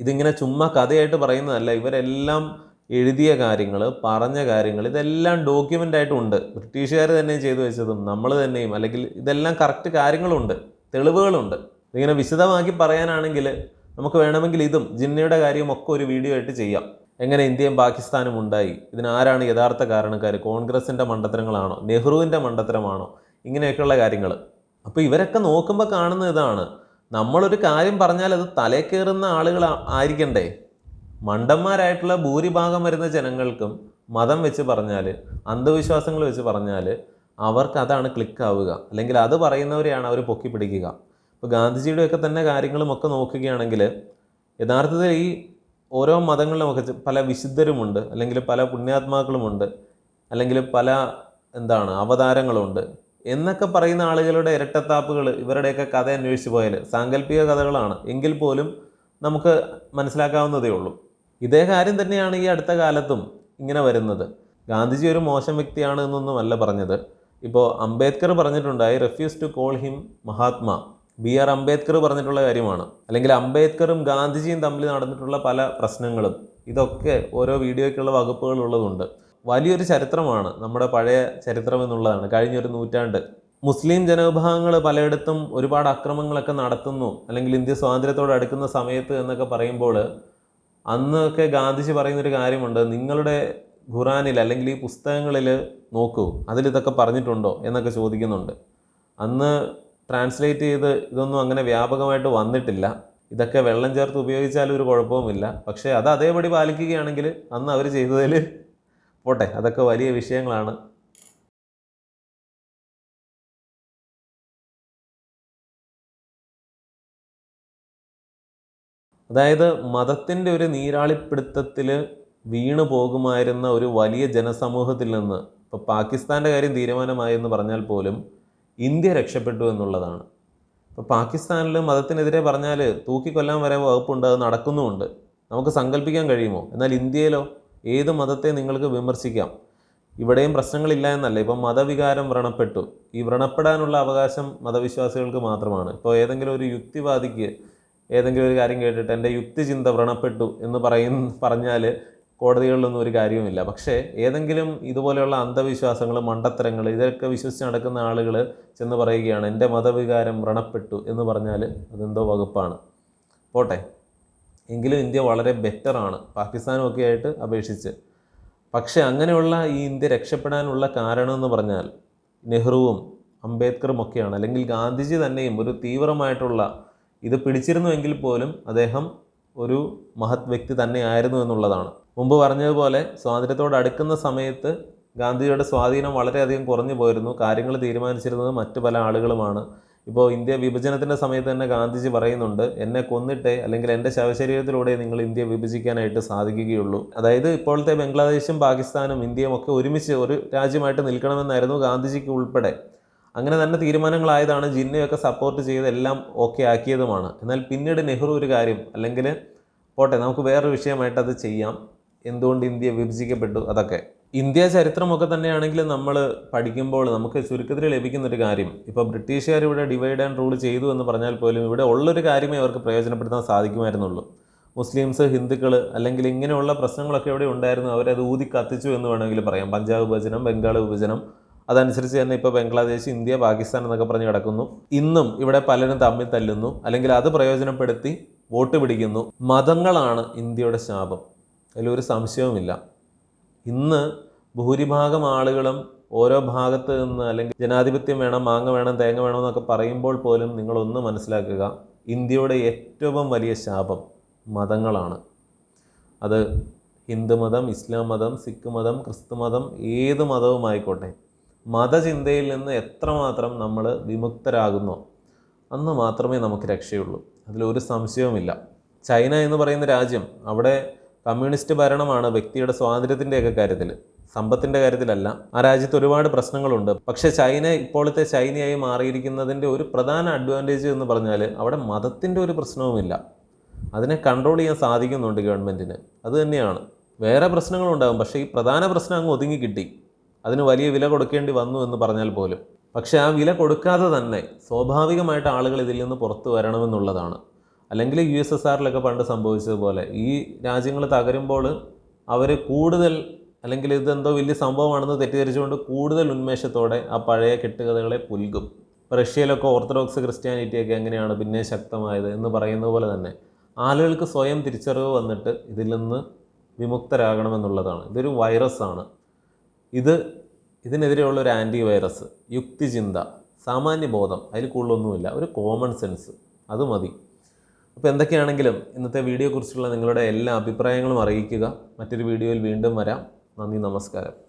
ഇതിങ്ങനെ ചുമ്മാ കഥയായിട്ട് പറയുന്നതല്ല ഇവരെല്ലാം എഴുതിയ കാര്യങ്ങൾ പറഞ്ഞ കാര്യങ്ങൾ ഇതെല്ലാം ഡോക്യുമെന്റ് ആയിട്ടുണ്ട് ബ്രിട്ടീഷുകാർ തന്നെ ചെയ്തു വെച്ചതും നമ്മൾ തന്നെയും അല്ലെങ്കിൽ ഇതെല്ലാം കറക്റ്റ് കാര്യങ്ങളുണ്ട് തെളിവുകളുണ്ട്. ഇങ്ങനെ വിശദമാക്കി പറയാനാണെങ്കിൽ നമുക്ക് വേണമെങ്കിൽ ഇതും ജിന്നയുടെ കാര്യവും ഒക്കെ ഒരു വീഡിയോ ആയിട്ട് ചെയ്യാം. എങ്ങനെ ഇന്ത്യയും പാകിസ്ഥാനും ഉണ്ടായി? ഇതിനാരാണ് യഥാർത്ഥ കാരണക്കാർ കോൺഗ്രസിന്റെ മണ്ടത്തരങ്ങളാണോ? നെഹ്റുവിന്റെ മണ്ടത്തരമാണോ? ഇങ്ങനെയൊക്കെയുള്ള കാര്യങ്ങൾ അപ്പോൾ ഇവരൊക്കെ നോക്കുമ്പോൾ കാണുന്ന ഇതാണ്. നമ്മളൊരു കാര്യം പറഞ്ഞാൽ അത് തലേ കയറുന്ന ആളുകൾ ആയിരിക്കണ്ടേ? മണ്ടന്മാരായിട്ടുള്ള ഭൂരിഭാഗം വരുന്ന ജനങ്ങൾക്കും മതം വെച്ച് പറഞ്ഞാൽ അന്ധവിശ്വാസങ്ങൾ വെച്ച് പറഞ്ഞാൽ അവർക്ക് അതാണ് ക്ലിക്ക് ആവുക. അല്ലെങ്കിൽ അത് പറയുന്നവരെയാണ് അവർ പൊക്കി പിടിക്കുക. ഇപ്പോൾ ഗാന്ധിജിയുടെയൊക്കെ തന്നെ കാര്യങ്ങളുമൊക്കെ നോക്കുകയാണെങ്കിൽ യഥാർത്ഥത്തിൽ ഈ ഓരോ മതങ്ങളിലുമൊക്കെ പല വിശുദ്ധരുമുണ്ട് അല്ലെങ്കിൽ പല പുണ്യാത്മാക്കളുമുണ്ട് അല്ലെങ്കിൽ പല എന്താണ് അവതാരങ്ങളുണ്ട് എന്നൊക്കെ പറയുന്ന ആളുകളുടെ ഇരട്ടത്താപ്പുകൾ ഇവരുടെയൊക്കെ കഥ അന്വേഷിച്ച് പോയാൽ സാങ്കല്പിക കഥകളാണ്. എങ്കിൽ പോലും നമുക്ക് മനസ്സിലാക്കാവുന്നതേ ഉള്ളൂ. ഇതേ കാര്യം തന്നെയാണ് ഈ അടുത്ത കാലത്തും ഇങ്ങനെ വരുന്നത്. ഗാന്ധിജി ഒരു മോശം വ്യക്തിയാണ് എന്നൊന്നുമല്ല പറഞ്ഞത്. ഇപ്പോൾ Ambedkar പറഞ്ഞിട്ടുണ്ടായി refuse to call him Mahatma. B R Ambedkar പറഞ്ഞിട്ടുള്ള കാര്യമാണ്. അല്ലെങ്കിൽ അംബേദ്കറും ഗാന്ധിജിയും തമ്മിൽ നടന്നിട്ടുള്ള പല പ്രശ്നങ്ങളും. ഇതൊക്കെ ഓരോ വീഡിയോയ്ക്കുള്ള വകുപ്പുകൾ ഉള്ളതുണ്ട് വലിയൊരു ചരിത്രമാണ് നമ്മുടെ പഴയ ചരിത്രം എന്നുള്ളതാണ്. കഴിഞ്ഞൊരു നൂറ്റാണ്ട് മുസ്ലിം ജനവിഭാഗങ്ങൾ പലയിടത്തും ഒരുപാട് അക്രമങ്ങളൊക്കെ നടത്തുന്നു. അല്ലെങ്കിൽ ഇന്ത്യ സ്വാതന്ത്ര്യത്തോട് അടുക്കുന്ന സമയത്ത് എന്നൊക്കെ പറയുമ്പോൾ അന്നൊക്കെ ഗാന്ധിജി പറയുന്നൊരു കാര്യമുണ്ട് നിങ്ങളുടെ ഖുറാനിൽ അല്ലെങ്കിൽ ഈ പുസ്തകങ്ങളിൽ നോക്കൂ അതിൽ ഇതൊക്കെ പറഞ്ഞിട്ടുണ്ടോ എന്നൊക്കെ ചോദിക്കുന്നുണ്ട്. അന്ന് ട്രാൻസ്ലേറ്റ് ചെയ്ത് ഇതൊന്നും അങ്ങനെ വ്യാപകമായിട്ട് വന്നിട്ടില്ല. ഇതൊക്കെ വെള്ളം ചേർത്ത് ഉപയോഗിച്ചാലും ഒരു കുഴപ്പവുമില്ല. പക്ഷേ അത് അതേപടി പാലിക്കുകയാണെങ്കിൽ അന്ന് അവർ ചെയ്തതിൽ പോട്ടെ അതൊക്കെ വലിയ വിഷയങ്ങളാണ്. അതായത് മതത്തിന്റെ ഒരു നീരാളിപ്പിടുത്തത്തിൽ വീണു പോകുമായിരുന്ന ഒരു വലിയ ജനസമൂഹത്തിൽ നിന്ന് ഇപ്പോൾ പാകിസ്ഥാന്റെ കാര്യം തീരുമാനമായി എന്ന് പറഞ്ഞാൽ പോലും ഇന്ത്യ രക്ഷപ്പെട്ടു എന്നുള്ളതാണ്. ഇപ്പോൾ പാകിസ്ഥാനിൽ മതത്തിനെതിരെ പറഞ്ഞാൽ തൂക്കിക്കൊല്ലാൻ വരെ വകുപ്പുണ്ട് അത് നടക്കുന്നുമുണ്ട്. നമുക്ക് സങ്കല്പിക്കാൻ കഴിയുമോ? എന്നാൽ ഇന്ത്യയിലോ ഏത് മതത്തെ നിങ്ങൾക്ക് വിമർശിക്കാം? ഇവിടെയും പ്രശ്നങ്ങളില്ല എന്നല്ല. ഇപ്പം മതവികാരം വ്രണപ്പെട്ടു. ഈ വ്രണപ്പെടാനുള്ള അവകാശം മതവിശ്വാസികൾക്ക് മാത്രമാണ്. ഇപ്പോൾ ഏതെങ്കിലും ഒരു യുക്തിവാദിക്ക് ഏതെങ്കിലും ഒരു കാര്യം കേട്ടിട്ട് എന്റെ യുക്തിചിന്ത വ്രണപ്പെട്ടു എന്ന് പറയുന്ന പറഞ്ഞാൽ കോടതികളിലൊന്നും ഒരു കാര്യവുമില്ല. പക്ഷേ ഏതെങ്കിലും ഇതുപോലെയുള്ള അന്ധവിശ്വാസങ്ങൾ മണ്ടത്തരങ്ങൾ ഇതൊക്കെ വിശ്വസിച്ച് നടക്കുന്ന ആളുകൾ ചെന്ന് പറയുകയാണ് എന്റെ മതവികാരം വ്രണപ്പെട്ടു എന്ന് പറഞ്ഞാൽ അതെന്തോ വകുപ്പാണ്. പോട്ടെ. എങ്കിലും ഇന്ത്യ വളരെ ബെറ്ററാണ് പാകിസ്ഥാനുമൊക്കെ ആയിട്ട് അപേക്ഷിച്ച്. പക്ഷേ അങ്ങനെയുള്ള ഈ ഇന്ത്യ രക്ഷപ്പെടാനുള്ള കാരണം എന്ന് പറഞ്ഞാൽ നെഹ്റുവും അംബേദ്കറും ഒക്കെയാണ് അല്ലെങ്കിൽ ഗാന്ധിജി തന്നെയും ഒരു തീവ്രമായിട്ടുള്ള ഇത് പിടിച്ചിരുന്നുവെങ്കിൽ പോലും അദ്ദേഹം ഒരു മഹത് വ്യക്തി തന്നെയായിരുന്നു എന്നുള്ളതാണ്. മുമ്പ് പറഞ്ഞതുപോലെ സ്വാതന്ത്ര്യത്തോട് അടുക്കുന്ന സമയത്ത് ഗാന്ധിജിയുടെ സ്വാധീനം വളരെയധികം കുറഞ്ഞു പോയിരുന്നു. കാര്യങ്ങൾ തീരുമാനിച്ചിരുന്നത് മറ്റു പല ആളുകളുമാണ്. ഇപ്പോൾ ഇന്ത്യ വിഭജനത്തിന്റെ സമയത്ത് തന്നെ ഗാന്ധിജി പറയുന്നുണ്ട് എന്നെ കൊന്നിട്ടേ അല്ലെങ്കിൽ എന്റെ ശവശരീരത്തിലൂടെ നിങ്ങൾ ഇന്ത്യ വിഭജിക്കാനായിട്ട് സാധിക്കുകയുള്ളൂ. അതായത് ഇപ്പോഴത്തെ ബംഗ്ലാദേശും പാകിസ്ഥാനും ഇന്ത്യയും ഒക്കെ ഒരുമിച്ച് ഒരു രാജ്യമായിട്ട് നിൽക്കണമെന്നായിരുന്നു ഗാന്ധിജിക്ക് ഉൾപ്പെടെ. അങ്ങനെ തന്നെ തീരുമാനങ്ങളായതാണ് ജിന്നയൊക്കെ സപ്പോർട്ട് ചെയ്ത് എല്ലാം ഓക്കെ ആക്കിയതുമാണ്. എന്നാൽ പിന്നീട് നെഹ്റു ഒരു കാര്യം അല്ലെങ്കിൽ പോട്ടെ നമുക്ക് വേറൊരു വിഷയമായിട്ട് അത് ചെയ്യാം. എന്തുകൊണ്ട് ഇന്ത്യ വിഭജിക്കപ്പെട്ടു അതൊക്കെ. ഇന്ത്യ ചരിത്രമൊക്കെ തന്നെയാണെങ്കിൽ നമ്മൾ പഠിക്കുമ്പോൾ നമുക്ക് ചുരുക്കത്തിൽ ലഭിക്കുന്ന ഒരു കാര്യം ഇപ്പോൾ ബ്രിട്ടീഷുകാർ ഇവിടെ ഡിവൈഡ് ആൻഡ് റൂൾ ചെയ്തു എന്ന് പറഞ്ഞാൽ പോലും ഇവിടെ ഉള്ളൊരു കാര്യമേ അവർക്ക് പ്രയോജനപ്പെടുത്താൻ സാധിക്കുമായിരുന്നുള്ളൂ. മുസ്ലിംസ് ഹിന്ദുക്കൾ അല്ലെങ്കിൽ ഇങ്ങനെയുള്ള പ്രശ്നങ്ങളൊക്കെ ഇവിടെ ഉണ്ടായിരുന്നു അവരത് ഊതി കത്തിച്ചു എന്ന് വേണമെങ്കിൽ പറയാം. പഞ്ചാബ് വിഭജനം ബംഗാൾ വിഭജനം അതനുസരിച്ച് തന്നെ ഇപ്പോൾ ബംഗ്ലാദേശ് ഇന്ത്യ പാകിസ്ഥാൻ എന്നൊക്കെ പറഞ്ഞ് കിടക്കുന്നു. ഇന്നും ഇവിടെ പലരും തമ്മിൽ തല്ലുന്നു. അല്ലെങ്കിൽ അത് പ്രയോജനപ്പെടുത്തി വോട്ട് പിടിക്കുന്നു. മതങ്ങളാണ് ഇന്ത്യയുടെ ശാപം. അതിലൊരു സംശയവുമില്ല. ഇന്ന് ഭൂരിഭാഗം ആളുകളും ഓരോ ഭാഗത്ത് നിന്ന് അല്ലെങ്കിൽ ജനാധിപത്യം വേണം മാങ്ങ വേണം തേങ്ങ വേണം എന്നൊക്കെ പറയുമ്പോൾ പോലും നിങ്ങളൊന്ന് മനസ്സിലാക്കുക ഇന്ത്യയുടെ ഏറ്റവും വലിയ ശാപം മതങ്ങളാണ്. അത് ഹിന്ദുമതം ഇസ്ലാം മതം സിഖ് മതം ക്രിസ്തു മതം ഏത് മതവുമായിക്കോട്ടെ. മതചിന്തയിൽ നിന്ന് എത്രമാത്രം നമ്മൾ വിമുക്തരാകുന്നോ അന്ന് മാത്രമേ നമുക്ക് രക്ഷയുള്ളൂ. അതിലൊരു സംശയവുമില്ല. ചൈന എന്ന് പറയുന്ന രാജ്യം അവിടെ കമ്മ്യൂണിസ്റ്റ് ഭരണമാണ് വ്യക്തിയുടെ സ്വാതന്ത്ര്യത്തിന്റെയൊക്കെ കാര്യത്തിൽ സമ്പത്തിന്റെ കാര്യത്തിലല്ല. ആ രാജ്യത്ത് ഒരുപാട് പ്രശ്നങ്ങളുണ്ട്. പക്ഷേ ചൈന ഇപ്പോഴത്തെ ചൈനയായി മാറിയിരിക്കുന്നതിന്റെ ഒരു പ്രധാന അഡ്വാന്റേജ് എന്ന് പറഞ്ഞാൽ അവിടെ മതത്തിന്റെ ഒരു പ്രശ്നവുമില്ല. അതിനെ കൺട്രോൾ ചെയ്യാൻ സാധിക്കുന്നുണ്ട് ഗവൺമെന്റിന്. അതുതന്നെയാണ് വേറെ പ്രശ്നങ്ങളുണ്ടാകും. പക്ഷേ ഈ പ്രധാന പ്രശ്നം അങ്ങ് ഒതുങ്ങി കിട്ടി. അതിന് വലിയ വില കൊടുക്കേണ്ടി വന്നു എന്ന് പറഞ്ഞാൽ പോലും. പക്ഷേ ആ വില കൊടുക്കാതെ തന്നെ സ്വാഭാവികമായിട്ട് ആളുകൾ ഇതിൽ നിന്ന് പുറത്തു വരണമെന്നുള്ളതാണ്. അല്ലെങ്കിൽ യു എസ് എസ് ആറിലൊക്കെ പണ്ട് സംഭവിച്ചതുപോലെ ഈ രാജ്യങ്ങൾ തകരുമ്പോൾ അവർ കൂടുതൽ അല്ലെങ്കിൽ ഇതെന്തോ വലിയ സംഭവമാണെന്ന് തെറ്റിദ്ധരിച്ചുകൊണ്ട് കൂടുതൽ ഉന്മേഷത്തോടെ ആ പഴയ കെട്ടുകഥകളെ പുൽകും. റഷ്യയിലൊക്കെ ഓർത്തഡോക്സ് ക്രിസ്ത്യാനിറ്റിയൊക്കെ എങ്ങനെയാണ് പിന്നെ ശക്തമായത് എന്ന് പറയുന്ന പോലെ തന്നെ ആളുകൾക്ക് സ്വയം തിരിച്ചറിവ് വന്നിട്ട് ഇതിൽ നിന്ന് വിമുക്തരാകണമെന്നുള്ളതാണ്. ഇതൊരു വൈറസാണ് ഇത് ഇതിനെതിരെയുള്ള ഒരു ആന്റി വൈറസ് യുക്തിചിന്ത സാമാന്യബോധം അതിൽ കൂടുതലൊന്നുമില്ല ഒരു കോമൺ സെൻസ് അത് മതി. അപ്പോൾ എന്തൊക്കെയാണെങ്കിലും ഇന്നത്തെ വീഡിയോയെക്കുറിച്ചുള്ള നിങ്ങളുടെ എല്ലാ അഭിപ്രായങ്ങളും അറിയിക്കുക. മറ്റൊരു വീഡിയോയിൽ വീണ്ടും വരാം. നന്ദി നമസ്കാരം.